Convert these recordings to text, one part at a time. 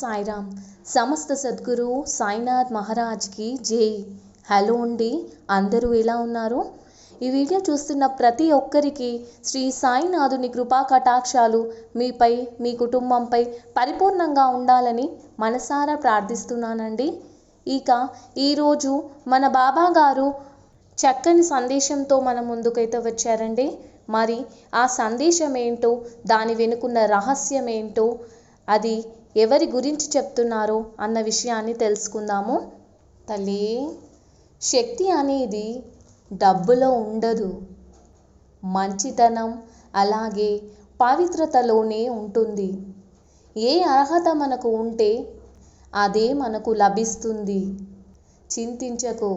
సాయిరామ్. సమస్త సద్గురు సాయినాథ్ మహారాజ్కి జై. హలో అండి అందరూ ఎలా ఉన్నారు? ఈ వీడియో చూస్తున్న ప్రతి ఒక్కరికి శ్రీ సాయినాథుని కృపా కటాక్షాలు మీపై మీ కుటుంబంపై పరిపూర్ణంగా ఉండాలని మనసారా ప్రార్థిస్తున్నానండి. ఇక ఈరోజు మన బాబా గారు చక్కని సందేశంతో మన ముందుకైతే వచ్చారండి. మరి ఆ సందేశం ఏంటో దాని వెనుకున్న రహస్యం ఏంటో అది ఎవరి గురించి చెప్తున్నారో అన్న విషయాన్ని తెలుసుకుందాము. తల్లి శక్తి అనేది డబ్బులో ఉండదు. మంచితనం అలాగే పవిత్రతలోనే ఉంటుంది. ఏ అర్హత మనకు ఉంటే అదే మనకు లభిస్తుంది. చింతించకు.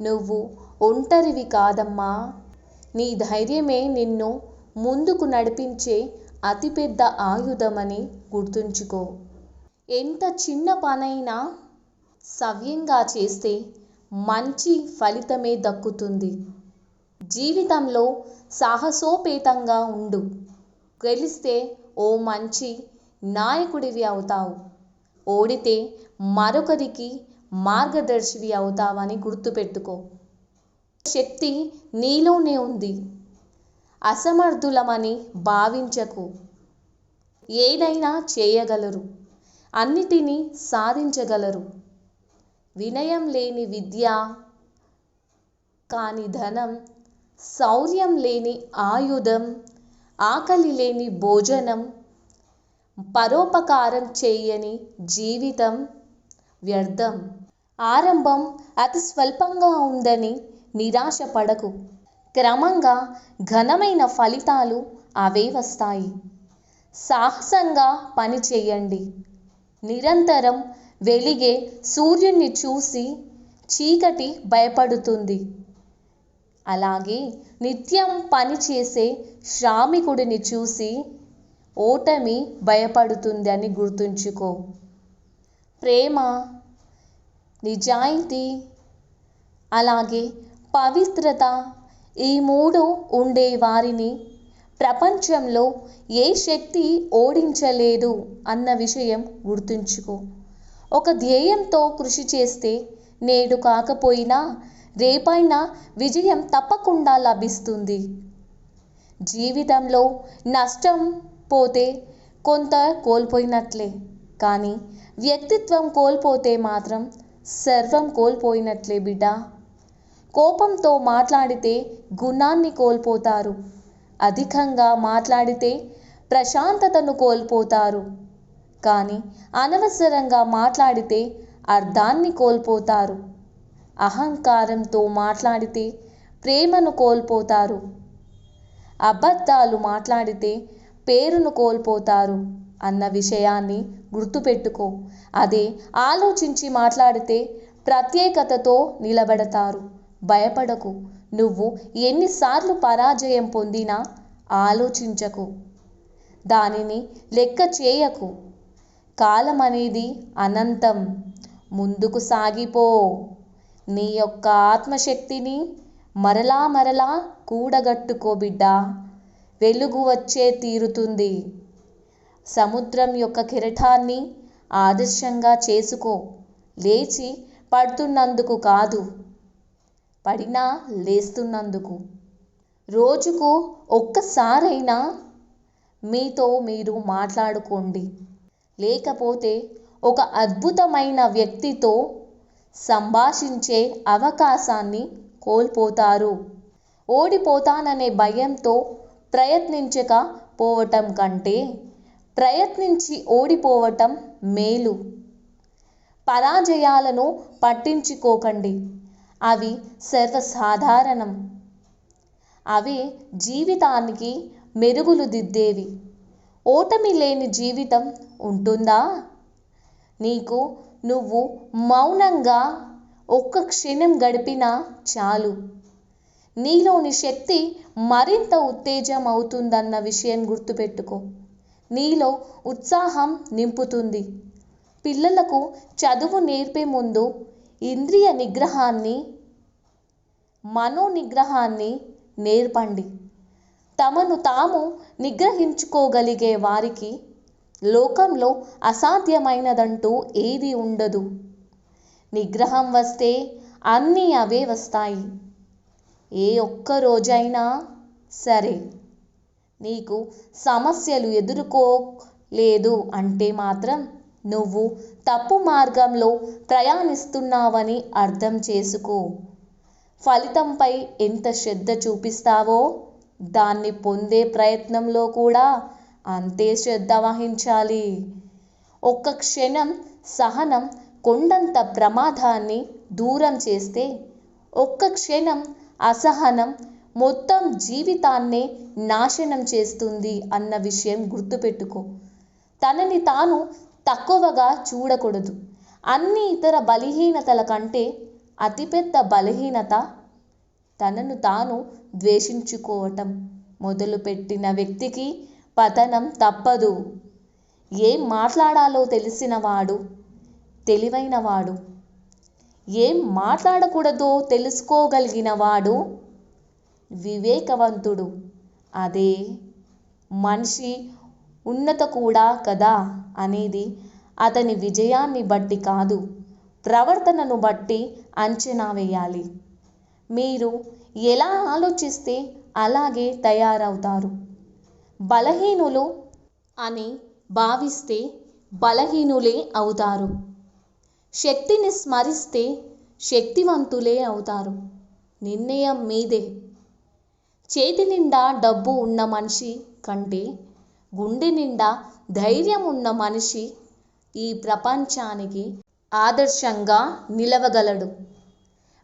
నువ్వు ఒంటరివి కాదమ్మా. నీ ధైర్యమే నిన్ను ముందుకు నడిపించే అతిపెద్ద ఆయుధమని గుర్తుంచుకో. ఎంత చిన్న పనైనా సవ్యంగా చేస్తే మంచి ఫలితమే దక్కుతుంది. జీవితంలో సాహసోపేతంగా ఉండు. గెలిస్తే ఓ మంచి నాయకుడివి అవుతావు. ఓడితే మరొకరికి మార్గదర్శివి అవుతావని గుర్తుపెట్టుకో. శక్తి నీలోనే ఉంది. అసమర్థులమని భావించకు. ఏదైనా చేయగలరు. అన్నిటినీ సాధించగలరు. వినయం లేని విద్య కాని ధనం శౌర్యం లేని ఆయుధం ఆకలి లేని భోజనం పరోపకారం చేయని జీవితం వ్యర్థం. ఆరంభం అతి స్వల్పంగా ఉందని నిరాశ పడకు క్రమంగా ఘనమైన ఫలితాలు అవే వస్తాయి. సాహసంగా పని చేయండి. నిరంతరం వెలిగే సూర్యుని చూసి చీకటి భయపడుతుంది. అలాగే నిత్యం పనిచేసే శ్రామికుడిని చూసి ఓటమి భయపడుతుంది అని గుర్తుంచుకో. ప్రేమ నిజాయితీ అలాగే పవిత్రత ఈ మూడు ఉండే వారిని ప్రపంచంలో ఏ శక్తి ఓడించలేదు అన్న విషయం గుర్తుంచుకో. ఒక ధ్యేయంతో కృషి చేస్తే నేడు కాకపోయినా రేపైనా విజయం తప్పకుండా లభిస్తుంది. జీవితంలో నష్టం పోతే కొంత కోల్పోయినట్లే కానీ వ్యక్తిత్వం కోల్పోతే మాత్రం సర్వం కోల్పోయినట్లే బిడ్డ. కోపంతో మాట్లాడితే గుణాన్ని కోల్పోతారు. అధికంగా మాట్లాడితే ప్రశాంతతను కోల్పోతారు. కానీ అనవసరంగా మాట్లాడితే అర్థాన్ని కోల్పోతారు. అహంకారంతో మాట్లాడితే ప్రేమను కోల్పోతారు. అబద్ధాలు మాట్లాడితే పేరును కోల్పోతారు అన్న విషయాన్ని గుర్తుపెట్టుకో. అదే ఆలోచించి మాట్లాడితే ప్రత్యేకతతో నిలబడతారు. భయపడకు. నువ్వు ఎన్నిసార్లు పరాజయం పొందినా ఆలోచించకు. దానిని లెక్క చేయకు. కాలం అనేది అనంతం. ముందుకు సాగిపో. నీ యొక్క ఆత్మశక్తిని మరలా మరలా కూడగట్టుకో బిడ్డ. వెలుగు వచ్చే తీరుతుంది. సముద్రం యొక్క కెరటాన్ని ఆదర్శంగా చేసుకో. లేచి పడుతున్నందుకు కాదు. పడినా లేస్తున్నందుకు. రోజుకు ఒక్కసారైనా మీతో మీరు మాట్లాడుకోండి. లేకపోతే ఒక అద్భుతమైన వ్యక్తితో సంభాషించే అవకాశాన్ని కోల్పోతారు. ఓడిపోతాననే భయంతో ప్రయత్నించక పోవటం కంటే ప్రయత్నించి ఓడిపోవటం మేలు. పరాజయాలను పట్టించుకోకండి. అవి సర్వసాధారణం. అవి జీవితానికి మెరుగులు దిద్దేవి. ఓటమి లేని జీవితం ఉంటుందా? నీకు నువ్వు మౌనంగా ఒక్క క్షణం గడిపినా చాలు. నీలోని శక్తి మరింత ఉత్తేజం అవుతుందన్న విషయం గుర్తుపెట్టుకో. నీలో ఉత్సాహం నింపుతుంది. పిల్లలకు చదువు నేర్పే ముందు ఇంద్రియ నిగ్రహాన్ని మనో నిగ్రహాన్ని నేర్పండి. తమను తాము నిగ్రహించుకోగలిగే వారికి లోకంలో అసాధ్యమైనదంటూ ఏది ఉండదు. నిగ్రహం వస్తే అన్నీ అవే వస్తాయి. ఏ ఒక్క రోజైనా సరే నీకు సమస్యలు ఎదుర్కోలేదు అంటే మాత్రం నువ్వు తప్పు మార్గంలో ప్రయాణిస్తున్నావని అర్థం చేసుకో. ఫలితంపై ఎంత శ్రద్ధ చూపిస్తావో దాన్ని పొందే ప్రయత్నంలో కూడా అంతే శ్రద్ధ వహించాలి. ఒక్క క్షణం సహనం కొండంత ప్రమాదాన్ని దూరం చేస్తే ఒక్క క్షణం అసహనం మొత్తం జీవితాన్నే నాశనం చేస్తుంది అన్న విషయం గుర్తుపెట్టుకో. తనని తాను తక్కువగా చూడకూడదు. అన్ని ఇతర బలహీనతల కంటే అతిపెద్ద బలహీనత తనను తాను ద్వేషించుకోవటం. మొదలుపెట్టిన వ్యక్తికి పతనం తప్పదు. ఏం మాట్లాడాలో తెలిసినవాడు తెలివైనవాడు. ఏం మాట్లాడకూడదో తెలుసుకోగలిగినవాడు వివేకవంతుడు. అదే మనిషి ఉన్నత కూడా కదా అనేది అతని విజయాన్ని బట్టి కాదు ప్రవర్తనను బట్టి అంచనా వేయాలి. మీరు ఎలా ఆలోచిస్తే అలాగే తయారవుతారు. బలహీనులు అని భావిస్తే బలహీనులే అవుతారు. శక్తిని స్మరిస్తే శక్తివంతులే అవుతారు. నిర్ణయం మీదే. చేతి నిండా డబ్బు ఉన్న మనిషి కంటే గుండె నిండా ధైర్యం ఉన్న మనిషి ఈ ప్రపంచానికి ఆదర్శంగా నిలవగలడు.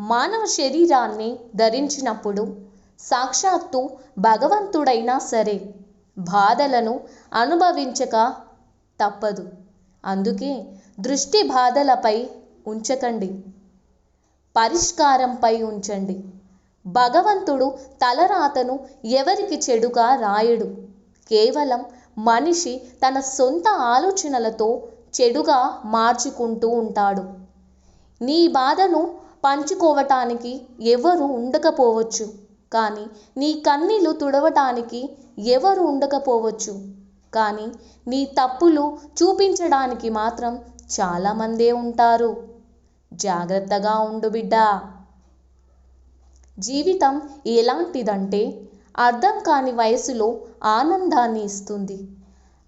మానవ శరీరాన్ని ధరించినప్పుడు సాక్షాత్తు భగవంతుడైనా సరే బాధలను అనుభవించక తప్పదు. అందుకే దృష్టి బాధలపై ఉంచకండి. పరిష్కారంపై ఉంచండి. భగవంతుడు తలరాతను ఎవరికి చెడుగా రాయడు. కేవలం మనిషి తన సొంత ఆలోచనలతో చెడుగా మార్చుకుంటూ ఉంటాడు. నీ బాధను పంచుకోవటానికి ఎవరు ఉండకపోవచ్చు. కానీ నీ కన్నీలు తుడవటానికి ఎవరు ఉండకపోవచ్చు. కానీ నీ తప్పులు చూపించడానికి మాత్రం చాలామందే ఉంటారు. జాగ్రత్తగా ఉండు బిడ్డా. జీవితం ఎలాంటిదంటే అర్థం కాని వయసులో ఆనందాన్ని ఇస్తుంది.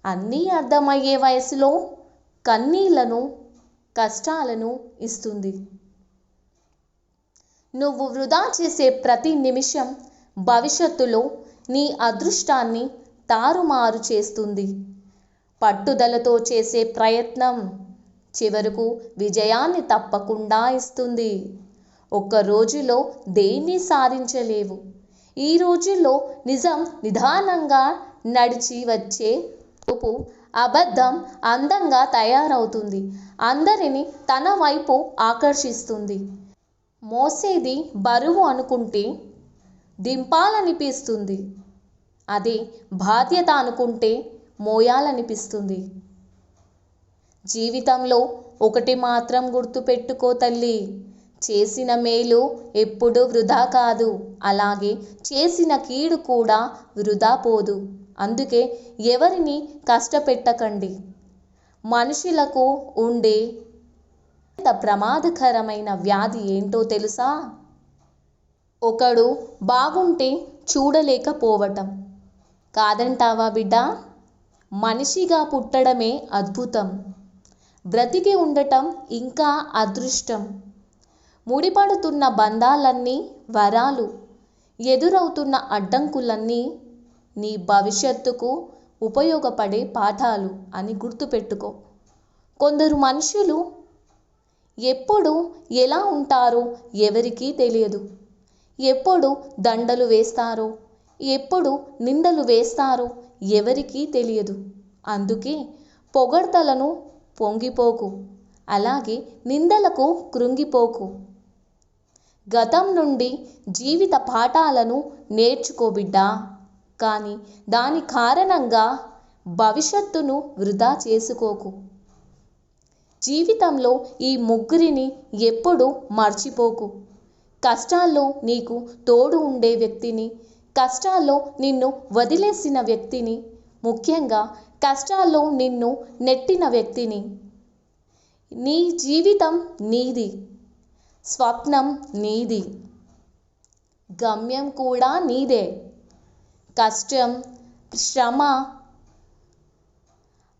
అన్నీ అర్థమయ్యే వయసులో కన్నీళ్ళను కష్టాలను ఇస్తుంది. నువ్వు వృధా చేసే ప్రతి నిమిషం భవిష్యత్తులో నీ అదృష్టాన్ని తారుమారు చేస్తుంది. పట్టుదలతో చేసే ప్రయత్నం చివరకు విజయాన్ని తప్పకుండా ఇస్తుంది. ఒక్క రోజులో దేన్ని సాధించలేవు? ఈ రోజుల్లో నిజం నిదానంగా నడిచి వచ్చే లోపు అబద్ధం అందంగా తయారవుతుంది. అందరిని తన వైపు ఆకర్షిస్తుంది. మోసేది బరువు అనుకుంటే దింపాలనిపిస్తుంది. అదే బాధ్యత అనుకుంటే మోయాలనిపిస్తుంది. జీవితంలో ఒకటి మాత్రం గుర్తుపెట్టుకో తల్లి. చేసిన మేలు ఎప్పుడూ వృధా కాదు. అలాగే చేసిన కీడు కూడా వృధా పోదు. అందుకే ఎవరిని కష్టపెట్టకండి. మనుషులకు ఉండే ఎంత ప్రమాదకరమైన వ్యాధి ఏంటో తెలుసా? ఒకడు బాగుంటే చూడలేకపోవటం. కాదంటావా బిడ్డ? మనిషిగా పుట్టడమే అద్భుతం. బ్రతికి ఉండటం ఇంకా అదృష్టం. ముడిపడుతున్న బంధాలన్నీ వరాలు ఎదురవుతున్న అడ్డంకులన్నీ నీ భవిష్యత్తుకు ఉపయోగపడే పాఠాలు అని గుర్తుపెట్టుకో. కొందరు మనుషులు ఎప్పుడు ఎలా ఉంటారో ఎవరికీ తెలియదు. ఎప్పుడు దండలు వేస్తారో ఎప్పుడు నిందలు వేస్తారో ఎవరికీ తెలియదు. అందుకే పొగడ్తలను పొంగిపోకు. అలాగే నిందలకు కృంగిపోకు. గతం నుండి జీవిత పాఠాలను నేర్చుకో బిడ్డా. కానీ దాని కారణంగా భవిష్యత్తును వృధా చేసుకోకు. జీవితంలో ఈ ముగ్గురిని ఎప్పుడూ మర్చిపోకు. కష్టాల్లో నీకు తోడు ఉండే వ్యక్తిని కష్టాల్లో నిన్ను వదిలేసిన వ్యక్తిని ముఖ్యంగా కష్టాల్లో నిన్ను నెట్టిన వ్యక్తిని. నీ జీవితం నీది. స్వప్నం నీది. గమ్యం కూడా నీదే. కష్టం శ్రమ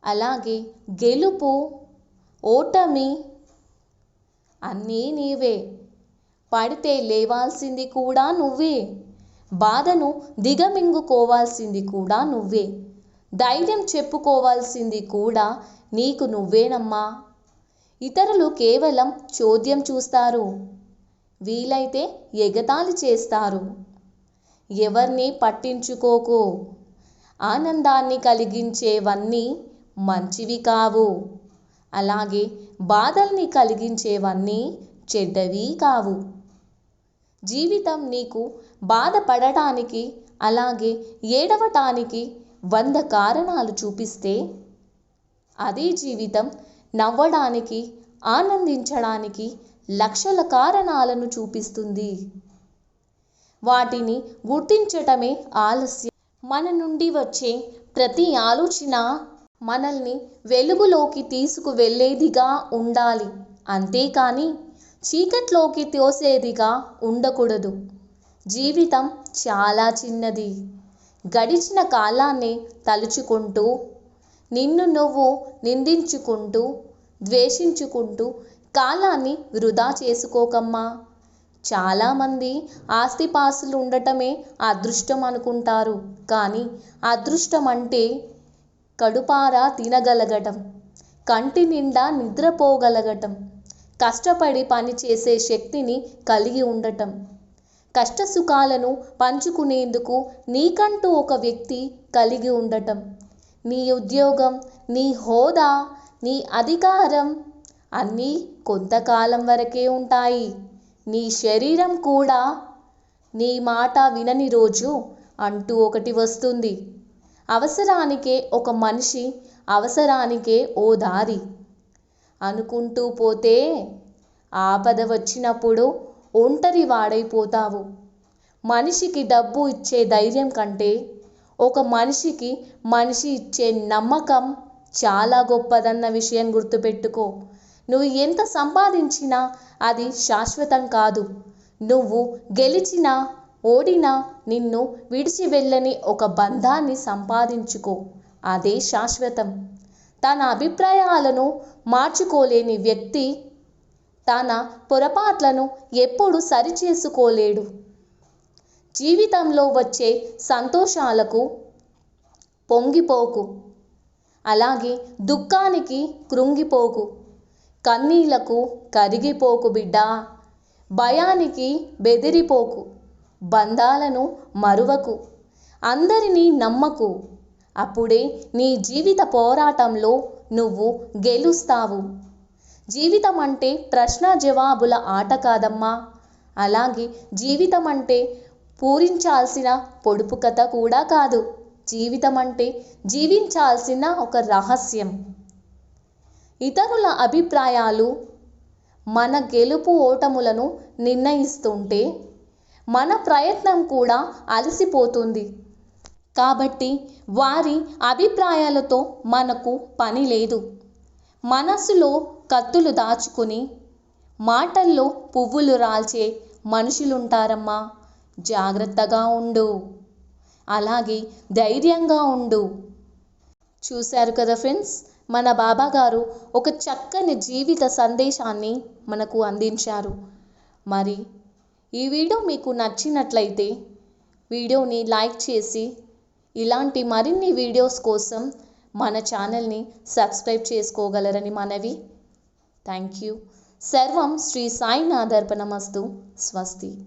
అలాగే గెలుపు ఓటమి అన్నీ నీవే. పడితే లేవాల్సింది కూడా నువ్వే. బాధను దిగమింగుకోవాల్సింది కూడా నువ్వే. ధైర్యం చెప్పుకోవాల్సింది కూడా నీకు నువ్వేనమ్మా. ఇతరులు కేవలం చోద్యం చూస్తారు. వీలైతే ఎగతాళి చేస్తారు. ఎవరిని పట్టించుకోకు. ఆనందాన్ని కలిగించేవన్నీ మంచివి కావు. అలాగే బాధల్ని కలిగించేవన్నీ చెడ్డవి కావు. జీవితం నీకు బాధపడటానికి అలాగే ఏడవటానికి వంద కారణాలు చూపిస్తే అదే జీవితం నవ్వడానికి ఆనందించడానికి లక్షల కారణాలను చూపిస్తుంది. వాటిని గుర్తించటమే ఆలస్యం. మన నుండి వచ్చే ప్రతి ఆలోచన మనల్ని వెలుగులోకి తీసుకువెళ్ళేదిగా ఉండాలి. అంతేకాని చీకట్లోకి తోసేదిగా ఉండకూడదు. జీవితం చాలా చిన్నది. గడిచిన కాలాన్ని తలుచుకుంటూ నిన్ను నువ్వు నిందించుకుంటూ ద్వేషించుకుంటూ కాలాన్ని వృధా చేసుకోకమ్మా. చాలామంది ఆస్తిపాస్తులు ఉండటమే అదృష్టం అనుకుంటారు కానీ అదృష్టం అంటే కడుపారా తినగలగటం కంటి నిండా నిద్రపోగలగటం కష్టపడి పని చేసే శక్తిని కలిగి ఉండటం. కష్ట సుఖాలను పంచుకునేందుకు నీకంటూ ఒక వ్యక్తి కలిగి ఉండటం. నీ ఉద్యోగం నీ హోదా నీ అధికారం అన్నీ కొంతకాలం వరకే ఉంటాయి. నీ శరీరం కూడా నీ మాట వినని రోజు అంటూ ఒకటి వస్తుంది. అవసరానికే ఒక మనిషి అవసరానికే ఓ దారి అనుకుంటూ పోతే ఆపద వచ్చినప్పుడు ఒంటరి వాడైపోతావు మనిషికి డబ్బు ఇచ్చే ధైర్యం కంటే ఒక మనిషికి మనిషి ఇచ్చే నమ్మకం చాలా గొప్పదన్న విషయం గుర్తుపెట్టుకో. నువ్వు ఎంత సంపాదించినా అది శాశ్వతం కాదు. నువ్వు గెలిచినా ఓడినా నిన్ను విడిచి వెళ్ళని ఒక బంధాన్ని సంపాదించుకో. అదే శాశ్వతం. తన అభిప్రాయాలను మార్చుకోలేని వ్యక్తి తన పొరపాట్లను ఎప్పుడు సరిచేసుకోలేడు. జీవితంలో వచ్చే సంతోషాలకు పొంగిపోకు. అలాగే దుఃఖానికి కృంగిపోకు. కన్నీళ్ళకు కరిగిపోకు బిడ్డా. భయానికి బెదిరిపోకు. బంధాలను మరువకు. అందరినీ నమ్మకు. అప్పుడే నీ జీవిత పోరాటంలో నువ్వు గెలుస్తావు. జీవితం అంటే ప్రశ్న జవాబుల ఆట కాదమ్మా. అలాగే జీవితం అంటే పూరించాల్సిన పొడుపు కథ కూడా కాదు. జీవితం అంటే జీవించాల్సిన ఒక రహస్యం. ఇతరుల అభిప్రాయాలు మన గెలుపు ఓటములను నిర్ణయిస్తుంటే మన ప్రయత్నం కూడా అలసిపోతుంది. కాబట్టి వారి అభిప్రాయాలతో మనకు పని లేదు. మనసులో కత్తులు దాచుకుని మాటల్లో పువ్వులు రాల్చే మనుషులుంటారమ్మా. జాగ్రత్తగా ఉండు. అలాగే ధైర్యంగా ఉండు. చూశారు కదా ఫ్రెండ్స్? మన బాబా గారు ఒక చక్కని జీవిత సందేశాన్ని మనకు అందించారు. మరి ఈ వీడియో మీకు నచ్చినట్లయితే వీడియోని లైక్ చేసి ఇలాంటి మరిన్ని వీడియోస్ కోసం మన ఛానల్ని సబ్స్క్రైబ్ చేసుకోగలరని మనవి. థ్యాంక్ యూ సర్వం శ్రీ సాయినాథర్పణమస్తు. స్వస్తి.